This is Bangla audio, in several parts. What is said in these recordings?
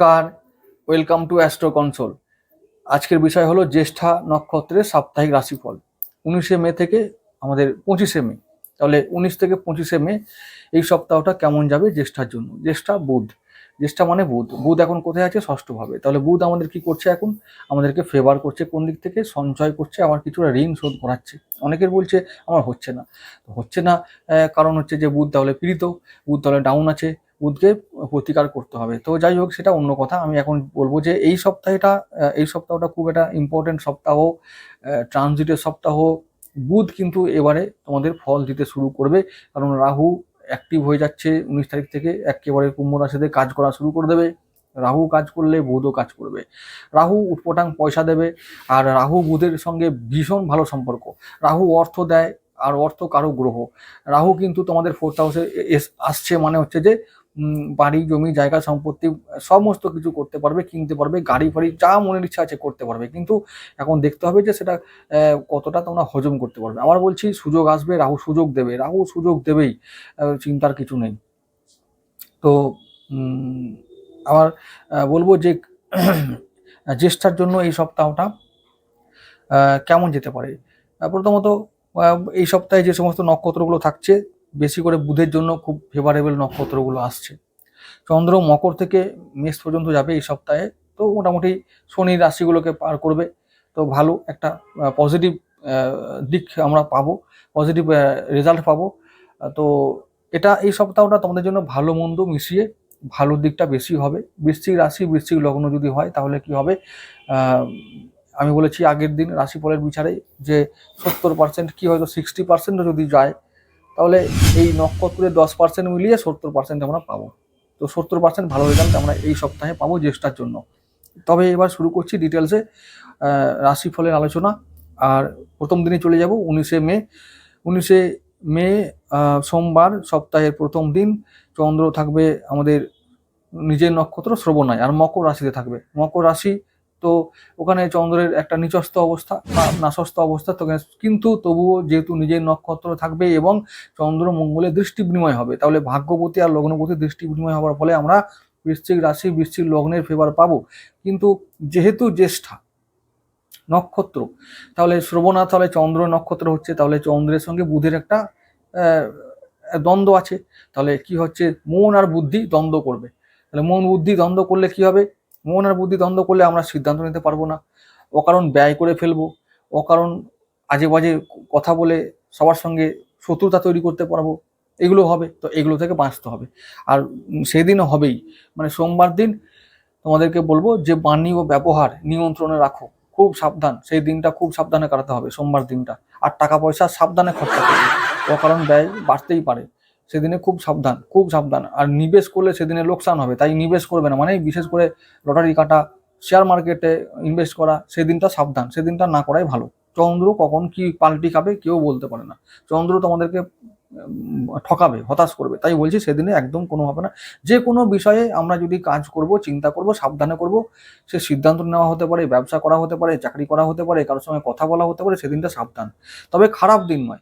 নমস্কার ওয়েলকাম টু অ্যাস্ট্রো কনসোল আজকের বিষয় হলো জ্যেষ্ঠা নক্ষত্রের সাপ্তাহিক রাশিফল, উনিশে মে থেকে আমাদের পঁচিশে মে। তাহলে উনিশ থেকে পঁচিশে মে এই সপ্তাহটা কেমন যাবে জ্যেষ্ঠার জন্য? জ্যেষ্ঠা বুধ। জ্যেষ্ঠা মানে বুধ। বুধ এখন কোথায় আছে? ষষ্ঠভাবে। তাহলে বুধ আমাদের কি করছে এখন? আমাদেরকে ফেভার করছে কোন দিক থেকে? সঞ্চয় করছে, আবার কিছুটা ঋণ শোধ করাচ্ছে। অনেকের বলছে, আমার হচ্ছে না। হচ্ছে না কারণ হচ্ছে যে বুধ তাহলে পীড়িত, বুধ তাহলে ডাউন আছে। বুধকে প্রতিকার করতে হবে। তো যাই হোক, সেটা অন্য কথা। আমি এখন বলব যে এই সপ্তাহটা এই সপ্তাহটা খুব একটা ইম্পর্টেন্ট সপ্তাহ। ট্রানজিটের সপ্তাহ। বুধ কিন্তু এবারে তোমাদের ফল দিতে শুরু করবে। কারণ রাহু অ্যাক্টিভ হয়ে যাচ্ছে উনিশ তারিখ থেকে। একেবারে কুম্ভ রাশিতে কাজ করা শুরু করে দেবে। রাহু কাজ করলে বুধও কাজ করবে। রাহু উৎপটাং পয়সা দেবে। আর রাহু বুধের সঙ্গে ভীষণ ভালো সম্পর্ক। রাহু অর্থ দেয়, আর অর্থ কারও গ্রহ। রাহু কিন্তু তোমাদের ফোর্থ হাউসে আসছে মানে হচ্ছে যে বাড়ি, জমি, জায়গা সম্পত্তি সমস্ত কিছু করতে পারবে, কিনতে পারবে, গাড়ি, ফাড়ি, যা মনের ইচ্ছা আছে করতে পারবে। কিন্তু এখন দেখতে হবে যে সেটা কতটা তোমরা হজম করতে পারবে। আবার বলছি, সুযোগ আসবে, রাহু সুযোগ দেবে। রাহু সুযোগ দেবেই চিন্তার কিছু নেই। তো আবার বলব যে, জ্যেষ্ঠার জন্য এই সপ্তাহটা কেমন যেতে পারে? প্রথমত এই সপ্তাহে যে সমস্ত নক্ষত্রগুলো থাকছে বেশি করে বুধের জন্য খুব ফেভারেবল নক্ষত্রগুলো আসছে। চন্দ্র মকর থেকে মেষ পর্যন্ত যাবে এই সপ্তাহে, তো মোটামুটি শনি রাশিগুলোকে পার করবে। তো ভালো একটা পজিটিভ দিক আমরা পাবো পজিটিভ রেজাল্ট পাবো। তো এটা এই সপ্তাহটা তোমাদের জন্য ভালো মন্দ মিশিয়ে ভালো দিকটা বেশি হবে। বৃশ্চিক রাশি, বৃশ্চিক লগ্ন যদি হয় তাহলে কি হবে? আমি বলেছি আগের দিন রাশিফলের বিচারে যে সত্তর পার্সেন্ট কী হয়তো সিক্সটি পার্সেন্টও যদি যায় তাহলে এই নক্ষত্রের দশ পার্সেন্ট মিলিয়ে সত্তর পার্সেন্ট আমরা পাবো। তো সত্তর পার্সেন্ট ভালো রেজাল্ট আমরা এই সপ্তাহে পাবো জ্যেষ্ঠার জন্য। তবে এবার শুরু করছি ডিটেলসে রাশিফলের আলোচনা। আর প্রথম দিনে চলে যাব উনিশে মে। উনিশে মে সোমবার সপ্তাহের প্রথম দিন। চন্দ্র থাকবে আমাদের নিজের নক্ষত্র শ্রবণায় আর মকর রাশিতে থাকবে। মকর রাশি তো ওখানে চন্দ্রের একটা নিচস্ত অবস্থা বা নাসস্ত অবস্থা তো কিন্তু তবুও যেহেতু নিজের নক্ষত্র থাকবে এবং চন্দ্র মঙ্গলের দৃষ্টি বিনিময় হবে, তাহলে ভাগ্যবতী আর লগ্নপতি দৃষ্টি বিনিময় হওয়ার ফলে আমরা বৃশ্চিক রাশি, বৃশ্চিক লগ্নের ফেভার পাবো। কিন্তু যেহেতু জ্যেষ্ঠা নক্ষত্র, তাহলে শ্রবণা, তাহলে চন্দ্র নক্ষত্র হচ্ছে, তাহলে চন্দ্রের সঙ্গে বুধের একটা দ্বন্দ্ব আছে। তাহলে কি হচ্ছে? মন আর বুদ্ধি দ্বন্দ্ব করবে। তাহলে মন বুদ্ধি দ্বন্দ্ব করলে কি হবে? মন আর বুদ্ধি দ্বন্দ্ব করলে আমরা সিদ্ধান্ত নিতে পারব না। অকারণ ব্যয় করে ফেলব। অকারণ আজে বাজে কথা বলে সবার সঙ্গে শত্রুতা তৈরি করতে পারব। এগুলো হবে, তো এগুলো থেকে বাঁচতে হবে। আর সেদিনও হবেই। মানে সোমবার দিন তোমাদেরকে বলব যে বাণী ও ব্যবহার নিয়ন্ত্রণে রাখো। খুব সাবধান। সেই দিনটা খুব সাবধানে কাটাতে হবে, সোমবার দিনটা। আর টাকা পয়সা সাবধানে খরচা করবে। অকারণ ব্যয় বাড়তেই পারে। সেদিনে খুব সাবধান খুব সাবধান। আর নিবেশ করলে সেদিনে লোকসান হবে, তাই নিবেশ করবে না। মানে বিশেষ করে লটারি কাটা শেয়ার মার্কেটে ইনভেস্ট করা, সেদিনটা সাবধান, সেদিনটা না করাই ভালো। চন্দ্র কখন কি পাল্টি খাবে কেউ বলতে পারে না। চন্দ্র তোমাদেরকে ঠকাবে, হতাশ করবে। তাই বলছি সেদিনে একদম কোনো হবে না। যে কোনো বিষয়ে আমরা যদি কাজ করব, চিন্তা করব, সাবধানে করব, সে সিদ্ধান্ত নেওয়া হতে পারে, ব্যবসা করা হতে পারে, চাকরি করা হতে পারে, কারোর সঙ্গে কথা বলা হতে পারে, সেদিনটা সাবধান। তবে খারাপ দিন নয়।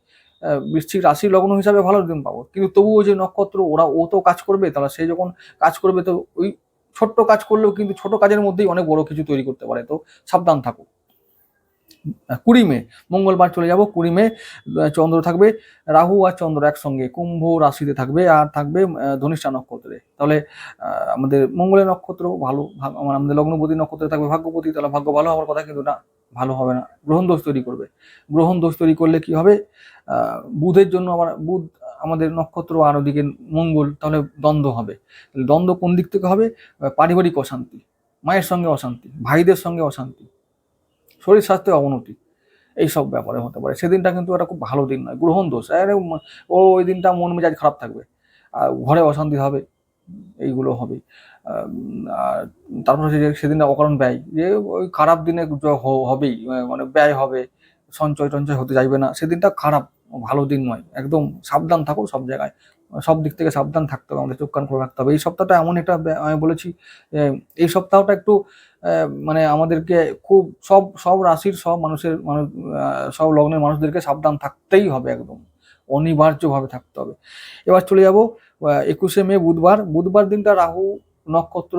বৃশ্চিক রাশি লগ্ন হিসাবে ভালো দিন পাবো। কিন্তু তবুও যে নক্ষত্র, ওরা, ও তো কাজ করবে, তাহলে সে যখন কাজ করবে, তো ওই ছোট্ট কাজ করলেও কিন্তু ছোট কাজের মধ্যেই অনেক বড় কিছু তৈরি করতে পারে। তো সাবধান থাকো। কুড়ি মে, মঙ্গলবার চলে যাব। কুড়ি মে চন্দ্র থাকবে, রাহু আর চন্দ্র একসঙ্গে, কুম্ভ রাশিতে থাকবে আর থাকবে ধনিষ্ঠা নক্ষত্রে। তাহলে আমাদের মঙ্গলের নক্ষত্র ভালো আমার আমাদের লগ্নপতি নক্ষত্রে থাকবে ভাগ্যপতি, তাহলে ভাগ্য ভালো হওয়ার কথা কিন্তু না। ভালো হবে না। গ্রহণ দোষ তৈরি করবে। গ্রহণ দোষ তৈরি করলে কি হবে? বুধের জন্য আমার, বুধ আমাদের নক্ষত্র আর ওদিকে মঙ্গল, তাহলে দ্বন্দ্ব হবে। দ্বন্দ্ব কোন দিক থেকে হবে? পারিবারিক অশান্তি, মায়ের সঙ্গে অশান্তি, ভাইদের সঙ্গে অশান্তি, শরীর স্বাস্থ্যে অবনতি, এইসব ব্যাপারে হতে পারে। সেদিনটা কিন্তু একটা খুব ভালো দিন নয়। গ্রহণ দোষ, আরে ও ওই দিনটা মন মেজাজ খারাপ থাকবে। আর ঘরে অশান্তি হবে। এইগুলো হবে। আর তারপর হচ্ছে যে সেদিনটা অকারণ ব্যয়, যে ওই খারাপ দিনে হবেই মানে ব্যয় হবে, সঞ্চয় টঞ্চয় হতে চাইবে না, সেদিনটা খারাপ, ভালো দিন নয়, একদম সাবধান থাকো সব জায়গায়, সব দিক থেকে সাবধান থাকতে হবে, আমাদের চোখ কান করে রাখতে হবে। এই সপ্তাহটা এমন একটা আমি বলেছি এই সপ্তাহটা একটু মানে আমাদেরকে খুব, সব সব রাশির সব মানুষের, মানুষ সব লগ্নের মানুষদেরকে সাবধান থাকতেই হবে একদম। অনিবার্যভাবে থাকতে হবে। এবার চলে যাব একুশে মে, বুধবার। বুধবার দিনটা রাহু, নক্ষত্র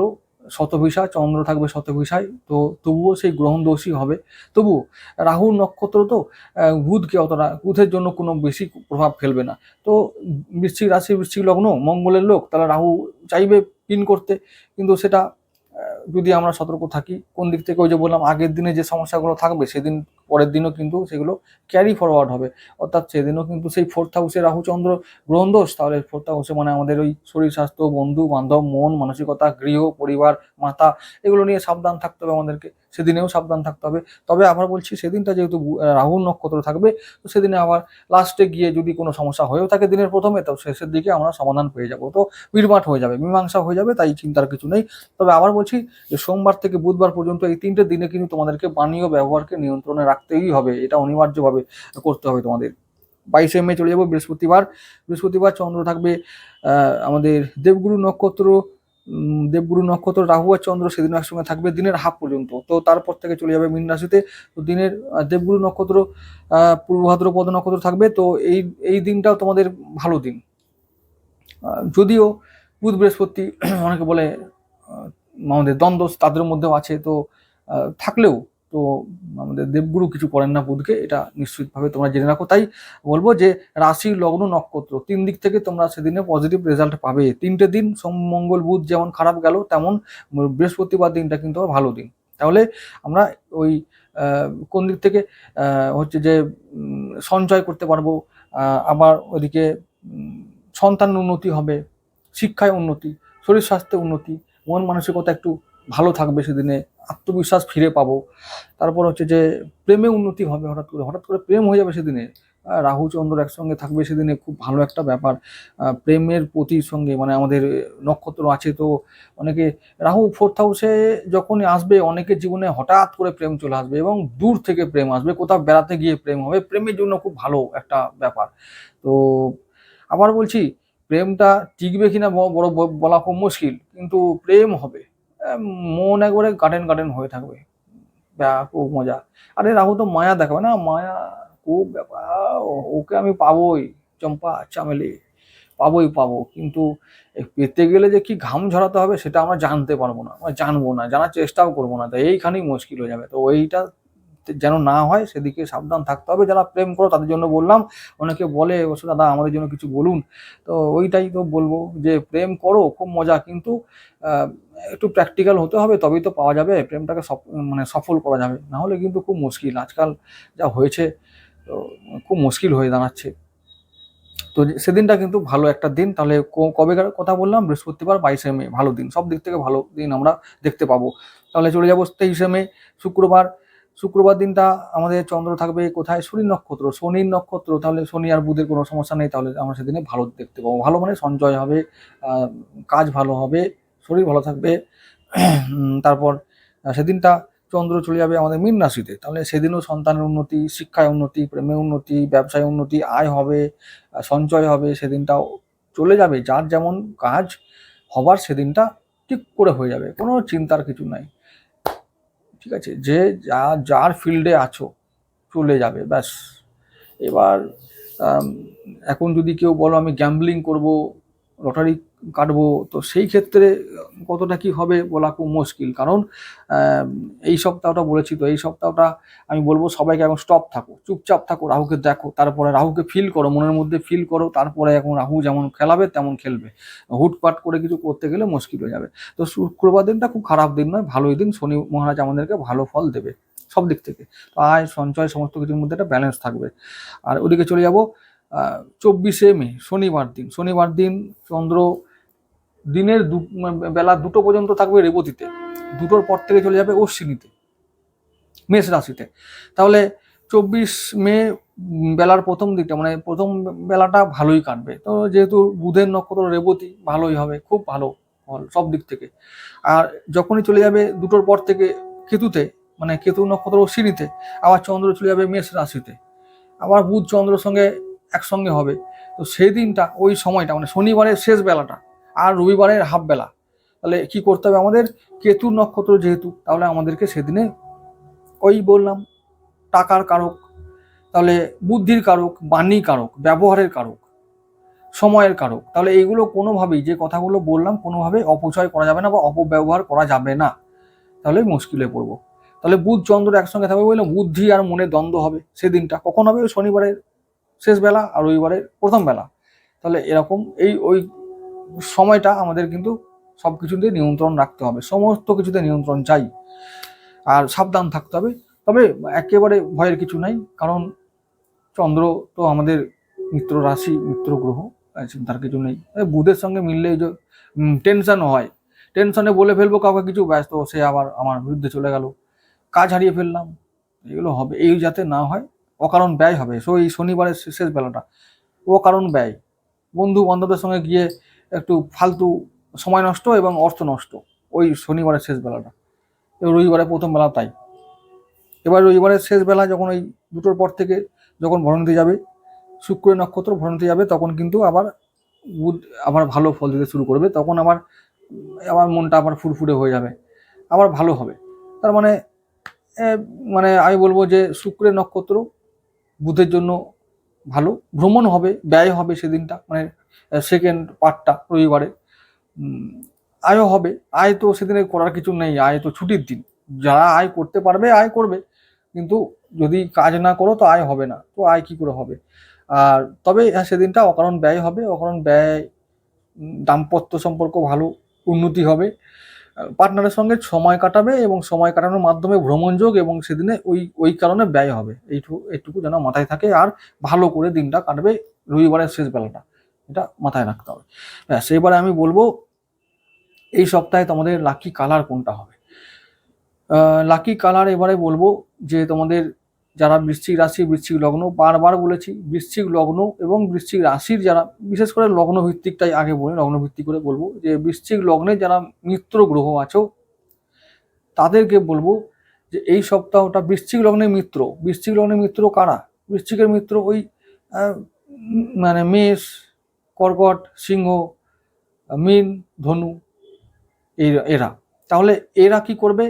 শতভিসায় চন্দ্র থাকবে শতভিসায়। তো তবুও সেই গ্রহণ দোষী হবে। তবুও রাহুর নক্ষত্র তো বুধকে অতটা, বুধের জন্য কোনো বেশি প্রভাব ফেলবে না। তো বৃশ্চিক রাশি, বৃশ্চিক লগ্ন, মঙ্গলের লোক, তাহলে রাহু চাইবে পিন করতে। কিন্তু সেটা যদি আমরা সতর্ক থাকি, কোন দিক থেকে ওই যে বললাম আগের দিনে যে সমস্যাগুলো থাকবে, সেদিন পরের দিনও কিন্তু সেগুলো ক্যারি ফরওয়ার্ড হবে। অর্থাৎ সেদিনও কিন্তু সেই ফোর্থ হাউসে রাহুচন্দ্র গ্রহণ দোষ। তাহলে ফোর্থ হাউসে মানে আমাদের ওই শরীর স্বাস্থ্য বন্ধু বান্ধব মন, মানসিকতা, গৃহ, পরিবার, মাতা, এগুলো নিয়ে সাবধান থাকতে হবে আমাদেরকে। সেদিনেও সাবধান থাকতে হবে। তবে আবার বলছি, সেদিনটা যেহেতু রাহুর নক্ষত্র থাকবে, তো সেদিনে আবার লাস্টে গিয়ে যদি কোনো সমস্যা হয়েও থাকে দিনের প্রথমে, তো শেষের দিকে আমরা সমাধান পেয়ে যাব। তো মিটমাট হয়ে যাবে, মীমাংসা হয়ে যাবে, তাই চিন্তার কিছু নেই। তবে আবার বলছি যে সোমবার থেকে বুধবার পর্যন্ত এই তিনটে দিনে কিন্তু তোমাদেরকে পানীয় ব্যবহারকে নিয়ন্ত্রণে রাখতেই হবে, এটা অনিবার্যভাবে করতে হবে তোমাদের। বাইশে মে চলে যাব, বৃহস্পতিবার। বৃহস্পতিবার চন্দ্র থাকবে আমাদের দেবগুরু নক্ষত্র দেবগুরু নক্ষত্র, রাহু আর চন্দ্র সেদিন একসঙ্গে থাকবে দিনের হাফ পর্যন্ত। তো তারপর থেকে চলে যাবে মীন রাশিতে। তো দিনের দেবগুরু নক্ষত্র পূর্ব ভাদ্রপদ নক্ষত্র থাকবে। তো এই এই দিনটাও তোমাদের ভালো দিন। যদিও বুধ বৃহস্পতি অনেকে বলে আমাদের দ্বন্দ্ব তাদের মধ্যেও আছে। তো থাকলেও তো আমাদের দেবগুরু কিছু করেন না বুধকে, এটা নিশ্চিতভাবে তোমরা জেনে রাখো। তাই বলব যে রাশি, লগ্ন, নক্ষত্র, তিন দিক থেকে তোমরা সেদিনে পজিটিভ রেজাল্ট পাবে। তিনটে দিন সোম, মঙ্গল, বুধ যেমন খারাপ গেল, তেমন বৃহস্পতিবার দিনটা কিন্তু ভালো দিন। তাহলে আমরা ওই কোন দিক থেকে হচ্ছে যে সঞ্চয় করতে পারব আবার ওদিকে সন্তান উন্নতি হবে, শিক্ষায় উন্নতি, শরীর স্বাস্থ্যে উন্নতি, মন মানসিকতা একটু ভালো থাকবে সেদিনে, আত্মবিশ্বাস ফিরে পাবো। তারপর হচ্ছে যে প্রেমে উন্নতি হবে হঠাৎ করে হঠাৎ করে প্রেম হয়ে যাবে সেদিনে। রাহু চন্দ্র একসঙ্গে থাকবে সেদিনে, খুব ভালো একটা ব্যাপার। প্রেমের প্রতির সঙ্গে মানে আমাদের নক্ষত্র আছে তো অনেকে, রাহু ফোর্থ হাউসে যখনই আসবে, অনেকের জীবনে হঠাৎ করে প্রেম চলে আসবে এবং দূর থেকে প্রেম আসবে, কোথাও বেড়াতে গিয়ে প্রেম হবে, প্রেমের জন্য খুব ভালো একটা ব্যাপার। তো আবার বলছি, প্রেমটা টিকবে কিনা বড় বলা খুব মুশকিল, কিন্তু প্রেম হবে। মন একবারে গার্ডেন গার্ডেন হয়ে থাকবে। খুব মজা। আরে রাহু তো মায়া দেখাবে না? মায়া, খুব ব্যাপার। ওকে আমি পাবোই, চম্পা, চামেলি। পাবোই, পাবো। কিন্তু পেতে গেলে যে কি ঘাম ঝরাতে হবে, সেটা আমরা জানতে পারব না জানব না, জানার চেষ্টাও করব না। তো এইখানেই মুশকিল হয়ে যাবে। তো ওইটা যেন না হয় সেদিকে সাবধান থাকতে হবে। যারা প্রেম করো তাদের জন্য বললাম, অনেকে বলে, অবশ্য দাদা, আমাদের জন্য কিছু বলুন। তো ওইটাই তো বলব যে, প্রেম করো, খুব মজা। কিন্তু একটু প্র্যাকটিক্যাল হতে হবে, তবেই তো পাওয়া যাবে। প্রেমটাকে মানে সফল করা যাবে। না হলে কিন্তু খুব মুশকিল। আজকাল যা হয়েছে, তো খুব মুশকিল হয়ে দাঁড়াচ্ছে। তো সেদিনটা কিন্তু ভালো একটা দিন। তাহলে কবেকার কথা বললাম? বৃহস্পতিবার, বাইশে মে। ভালো দিন। সব দিক থেকে ভালো দিন আমরা দেখতে পাবো। তাহলে চলে যাব তেইশে মে, শুক্রবার। শুক্রবার দিনটা আমাদের চন্দ্র থাকবে কোথায়? শনি নক্ষত্র। শনির নক্ষত্র, তাহলে শনি আর বুধের কোনো সমস্যা নেই, তাহলে আমরা সেদিনে ভালো দেখতে পাবো। ভালো মানে সঞ্চয় হবে কাজ ভালো হবে, শরীর ভালো থাকবে। তারপর সেদিনটা চন্দ্র চলে যাবে আমাদের মীন রাশিতে। তাহলে সেদিনও সন্তানের উন্নতি, শিক্ষায় উন্নতি, প্রেমে উন্নতি, ব্যবসায় উন্নতি, আয় হবে সঞ্চয় হবে, সেদিনটাও চলে যাবে। যার যেমন কাজ হবার সেদিনটা ঠিক করে হয়ে যাবে, কোনো চিন্তার কিছু নাই। ঠিক আছে? যে যা, যার ফিল্ডে আছো, চলে যাবে, ব্যাস। এবার এখন যদি কেউ বলো আমি গ্যাম্বলিং করব লটারি কাটবো, তো সেই ক্ষেত্রে কতটা কি হবে বলা খুব মুশকিল। কারণ এই সপ্তাহটা বলেছি তো, এই সপ্তাহটা আমি বলব সবাইকে এখন স্টপ থাকো, চুপচাপ থাকো, রাহুকে দেখো, তারপরে রাহুকে ফিল করো, মনের মধ্যে ফিল করো, তারপরে এখন রাহু যেমন খেলাবে, তেমন খেলবে। হুটপাট করে কিছু করতে গেলে মুশকিল হয়ে যাবে। তো শুক্রবার দিনটা খুব খারাপ দিন নয়, ভালোই দিন, শনি মহারাজ আমাদেরকে ভালো ফল দেবে, সব দিক থেকে। তো আয়, সঞ্চয়, সমস্ত কিছুর মধ্যে একটা ব্যালেন্স থাকবে। আর ওদিকে চলে যাব চব্বিশে মে, শনিবার দিন শনিবার দিন চন্দ্র দিনের দু বেলা দুটো পর্যন্ত থাকবে রেবতীতে। দুটোর পর থেকে চলে যাবে অশ্বিনীতে, মেষ রাশিতে। তাহলে চব্বিশ মে বেলার প্রথম দিকটা মানে প্রথম বেলাটা ভালোই কাটবে। তো যেহেতু বুধের নক্ষত্র রেবতী, ভালোই হবে, খুব ভালো ফল সব দিক থেকে। আর যখনই চলে যাবে দুটোর পর থেকে কেতুতে মানে কেতু নক্ষত্র অশ্বিনীতে, আবার চন্দ্র চলে যাবে মেষ রাশিতে। আবার বুধ চন্দ্রের সঙ্গে একসঙ্গে হবে। তো সেই দিনটা, ওই সময়টা মানে শনিবারের শেষ বেলাটা আর রবিবারের হাফ বেলা তাহলে কি করতে হবে আমাদের? কেতু নক্ষত্র যেহেতু, তাহলে আমাদেরকে সেদিনে ওই বললাম, টাকার কারক, তাহলে বুদ্ধির কারক, বাণী কারক, ব্যবহারের কারক, সময়ের কারক। তাহলে এইগুলো কোনোভাবেই যে কথাগুলো বললাম, কোনোভাবে অপচয় করা যাবে না বা অপব্যবহার করা যাবে না। তাহলে মুশকিলে পড়ব। তাহলে বুধ চন্দ্র একসঙ্গে থাকবে বললাম বুদ্ধি আর মনে দ্বন্দ্ব হবে সেদিনটা। কখন হবে? শনিবারের শেষ বেলা আর রবিবারের প্রথম বেলা তাহলে এরকম এই ওই সময়টা আমাদের কিন্তু সব কিছুতে নিয়ন্ত্রণ রাখতে হবে। সমস্ত কিছুতে নিয়ন্ত্রণ চাই। আর সাবধান থাকতে হবে। তবে একেবারে ভয়ের কিছু নাই, কারণ চন্দ্র তো আমাদের মিত্র রাশি, মিত্র গ্রহ চিন্তার কিছু নেই। বুধের সঙ্গে মিললেই যে টেনশন হয়। টেনশনে বলে ফেলব কাউকে কিছু ব্যস্ত সে আবার আমার বিরুদ্ধে চলে গেল। কাজ হারিয়ে ফেললাম, এগুলো হবে। এই যাতে না হয়, অকারণ ব্যয় হবে। সো এই শনিবারের শেষ বেলাটা, অকারণ ব্যয়। বন্ধু বান্ধবদের সঙ্গে গিয়ে একটু ফালতু সময় নষ্ট এবং অর্থ নষ্ট ওই শনিবারের শেষ বেলাটা। এবং রবিবারের প্রথম বেলা তাই। এবার রবিবারের শেষ বেলা যখন ওই দুটোর পর থেকে যখন ভরণীতে যাবে শুক্রের নক্ষত্র ভরণীতে যাবে, তখন কিন্তু আবার বুধ আবার ভালো ফল দিতে শুরু করবে। তখন আবার আবার মনটা আবার ফুরফুরে হয়ে যাবে। আবার ভালো হবে। তার মানে মানে আমি বলব যে শুক্রের নক্ষত্র বুধের জন্য ভালো, ভ্রমণ হবে, ব্যয় হবে সেদিনটা মানে সেকেন্ড পার্টটা রবিবারে। আয়ও হবে। আয় তো সেদিনে করার কিছু নেই, আয় তো ছুটির দিন। যারা আয় করতে পারবে, আয় করবে। কিন্তু যদি কাজ না করো তো আয় হবে না। তো আয় কি করে হবে? আর তবে হ্যাঁ সেদিনটা অকারণ ব্যয় হবে। অকারণ ব্যয় দাম্পত্য সম্পর্ক ভালো, উন্নতি হবে। পার্টনারের সঙ্গে সময় কাটাবে এবং সময় কাটানোর মাধ্যমে ভ্রমণযোগ এবং সেদিনে ওই ওই কারণে ব্যয় হবে। এইটুকু এইটুকু যেন মাথায় থাকে আর ভালো করে দিনটা কাটবে রবিবারের শেষ বেলাটা। এটা মাথায় রাখতে হবে। ব্যাস, এবারে আমি বলব, এই সপ্তাহে তোমাদের লাকি কালার কোনটা হবে? লাকি কালার এবারে বলব যে তোমাদের যারা বৃশ্চিক রাশি, বৃশ্চিক লগ্ন, বারবার বলেছি বৃশ্চিক লগ্ন এবং বৃশ্চিক রাশির যারা, বিশেষ করে লগ্ন ভিত্তিকটাই আগে বলি লগ্ন ভিত্তিক করে বলব যে বৃশ্চিক লগ্নে যারা মিত্র গ্রহ আছো, তাদেরকে বলব যে এই সপ্তাহটা বৃশ্চিক লগ্নের মিত্র। বৃশ্চিক লগ্নে মিত্র কারা? বৃশ্চিকের মিত্র ওই মানে মেষ, কর্কট, সিংহ, মীন, ধনু এরা। তাহলে এরা কি করবে?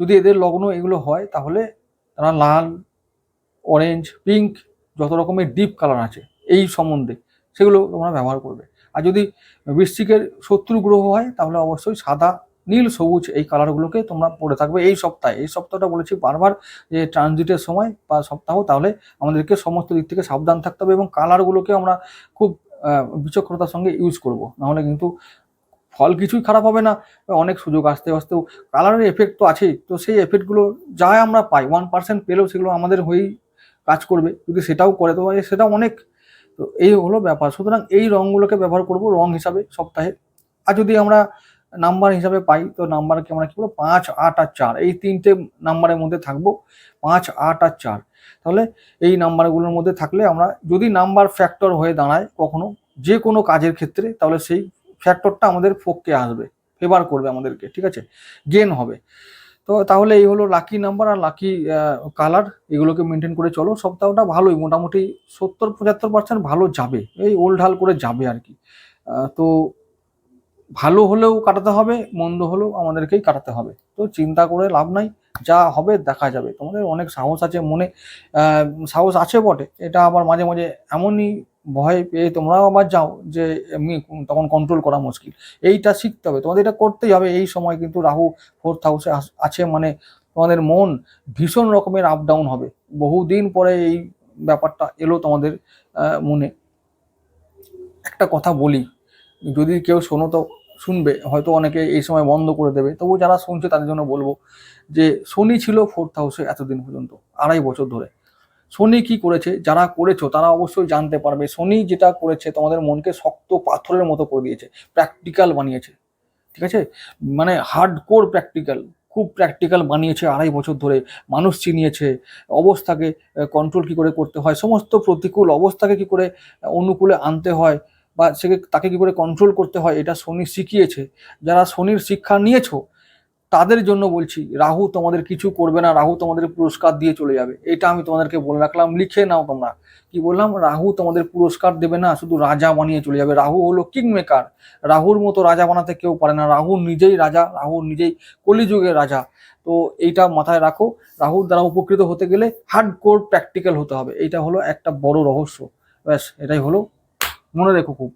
যদি এদের লগ্ন এগুলো হয়, তাহলে তারা লাল অরেঞ্জ পিঙ্ক যত রকমের ডিপ কালার আছে, এই সম্বন্ধে সেগুলো তোমরা ব্যবহার করবে। আর যদি বৃশ্চিকের শত্রু গ্রহ হয়, তাহলে অবশ্যই সাদা, নীল, সবুজ এই কালারগুলোকে তোমরা পরে থাকবে। এই সপ্তাহে, এই সপ্তাহটা বলেছি বারবার যে ট্রানজিটের সময় বা সপ্তাহ, তাহলে আমাদেরকে সমস্ত দিক থেকে সাবধান থাকতে হবে এবং কালারগুলোকে আমরা খুব বিচক্ষণতার সঙ্গে ইউজ করব। নাহলে কিন্তু ফল কিছুই খারাপ হবে না। অনেক সুযোগ আসতে আসতেও কালারের এফেক্ট তো আছেই। তো সেই এফেক্টগুলো যা আমরা পাই ওয়ান পার্সেন্ট পেলেও সেগুলো আমাদের হয়েই কাজ করবে, যদি সেটাও করে, তো সেটা অনেক। তো এই হলো ব্যাপার। সুতরাং এই রঙগুলোকে ব্যবহার করব রং হিসাবে সপ্তাহে। আর যদি আমরা নাম্বার হিসাবে পাই, তো নাম্বারকে আমরা কি বলব? পাঁচ, আট আর চার। এই তিনটে নাম্বারের মধ্যে থাকব। পাঁচ, আট আর চার। তাহলে এই নাম্বারগুলোর মধ্যে থাকলে আমরা যদি নাম্বার ফ্যাক্টর হয়ে দাঁড়ায় কখনো যে কোনো কাজের ক্ষেত্রে, তাহলে সেই ফ্যাক্টরটা আমাদের পক্ষে আসবে ফেভার করবে আমাদেরকে, ঠিক আছে? গেন হবে। তো তাহলে এই হলো লাকি নাম্বার আর লাকি কালার এগুলোকে মেনটেন করে চলো। সপ্তাহটা ভালোই, মোটামুটি সত্তর, পঁচাত্তর পার্সেন্ট ভালো যাবে। এই ওলঢাল করে যাবে আর কি। তো ভালো হলেও কাটাতে হবে, মন্দ হলেও আমাদেরকেই কাটাতে হবে। তো চিন্তা করে লাভ নাই, যা হবে দেখা যাবে। তোমাদের অনেক সাহস আছে মনে সাহস আছে বটে। এটা আবার মাঝে মাঝে এমনই ভয় পেয়ে তোমরাও আবার যাও যে এমনি তখন কন্ট্রোল করা মুশকিল। এইটা শিখতে হবে। তোমাদের এটা করতেই হবে। এই সময় কিন্তু রাহু ফোর্থ হাউসে আছে মানে তোমাদের মন ভীষণ রকমের আপ ডাউন হবে। বহুদিন পরে এই ব্যাপারটা এলো তোমাদের মনে। একটা কথা বলি, যদি কেউ শোনো তো শুনবে, হয়তো অনেকে এই সময় বন্ধ করে দেবে। তবু যারা শুনছে তাদের জন্য বলব যে শনি ছিল ফোর্থ হাউসে এতদিন পর্যন্ত, আড়াই বছর ধরে। শনি কি করেছে? যারা করেছ, তারা অবশ্যই জানতে পারবে। শনি যেটা করেছে, তোমাদের মনকে শক্ত পাথরের মতো করে দিয়েছে। প্র্যাকটিক্যাল বানিয়েছে। ঠিক আছে? মানে হার্ড কোর প্র্যাকটিক্যাল খুব প্র্যাকটিক্যাল বানিয়েছে আড়াই বছর ধরে। মানুষ চিনিয়েছে। অবস্থাকে কন্ট্রোল কি করে করতে হয়? সমস্ত প্রতিকূল অবস্থাকে কি করে অনুকূলে আনতে হয়? বা সেকে, তাকে কি করে কন্ট্রোল করতে হয়? এটা শনি শিখিয়েছে। যারা শনির শিক্ষা নিয়েছো তাদের জন্য বলছি, রাহু তোমাদের কিছু করবে না, রাহু তোমাদের পুরস্কার দিয়ে চলে যাবে। এটা আমি তোমাদেরকে বলে রাখলাম, লিখে নাও তোমরা। কি বললাম? রাহু তোমাদের পুরস্কার দেবে না, শুধু রাজা বানিয়ে চলে যাবে। রাহু হলো কিং মেকার রাহুর মতো রাজা বানাতে কেউ পারে না। রাহু নিজেই রাজা, রাহু নিজেই কলিযুগের রাজা। তো এইটা মাথায় রাখো, রাহুর দ্বারা উপকৃত হতে গেলে হার্ড কোর প্র্যাকটিক্যাল হতে হবে। এইটা হলো একটা বড় রহস্য। ব্যাস, এটাই হলো। মনে রেখো খুব।